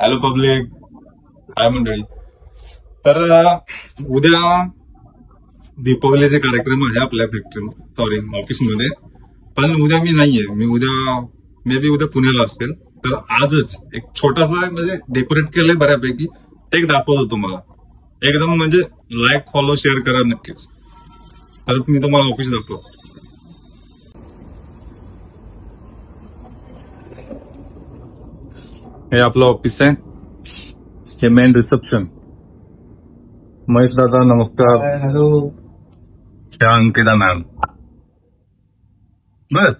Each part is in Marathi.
हॅलो पब्लिक काय मंडळी. तर उद्या दीपावलीचे कार्यक्रम आहे आपल्या फॅक्टरी सॉरी ऑफिसमध्ये पण उद्या मी नाहीये. मी उद्या मे बी उद्या पुण्याला असेल. तर आजच एक छोटासा म्हणजे डेकोरेट केलंय बऱ्यापैकी. ते एक दाखवतो तुम्हाला. एकदम म्हणजे लाईक फॉलो शेअर करा नक्कीच. तर मी तुम्हाला ऑफिस दाखवतो. हे आपलं ऑफिस आहे. हे मेन रिसेप्शन महेश दादा नमस्कार. हॅलो त्या अंकिता मॅम बर.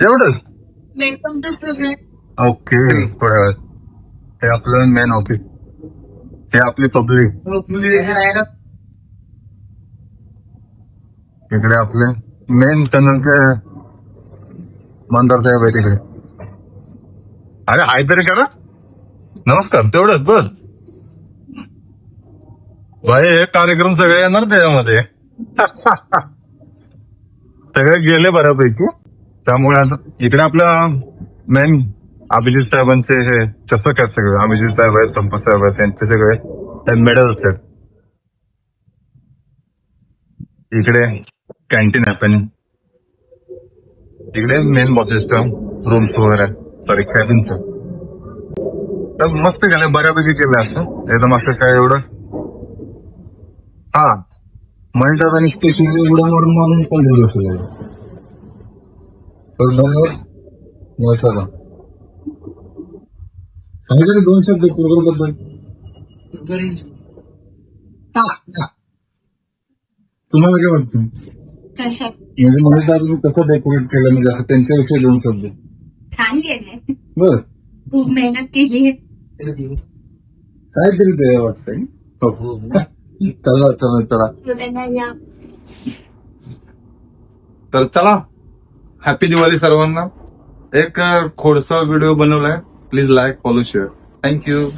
तेवढंच वेलकम टू स्टुडंट ओके थोड्या वेळ हे आपलं मेन ऑफिस हे आपली पब्लिक इकडे आपले मेन चॅनलचे मंदार साहेब आहे तिकडे अरे हाय तरी करा. नमस्कार तेवढंच बस. भाई हे कार्यक्रम सगळे येणार त्याच्यामध्ये. सगळे गेले बऱ्यापैकी. त्यामुळे आता इकडे आपल्या मेन अभिजित साहेबांचे हे चषक आहेत सगळे. अभिजित साहेब आहेत संप साहेब आहेत त्यांचे सगळे मेडल्स आहेत. इकडे कॅन्टीन आहे पण. इकडे मेन बॉसेसचं रूम्स वगैरे. सॉरी कॅबिन्स तर मस्त केलं बऱ्यापैकी केलं असं एकदम असं काय एवढं हा महेश आणि स्टेशन एवढं मारून मारून पंधरा दिवस झाले तर धन्यवाद काहीतरी दोन शब्द प्रोग्रामबद्दल तुम्हाला काय वाटतं म्हणजे दादानी कसं डेकोरेट केलं म्हणजे असं त्यांच्याविषयी दोन शब्द छान गेले बर. खूप मेहनत केली काहीतरी ते वाटतंय. हो. चला चला चला. तुला या तर चला. हॅपी दिवाळी सर्वांना. एक खोडसा व्हिडिओ बनवलाय. Please like follow share thank you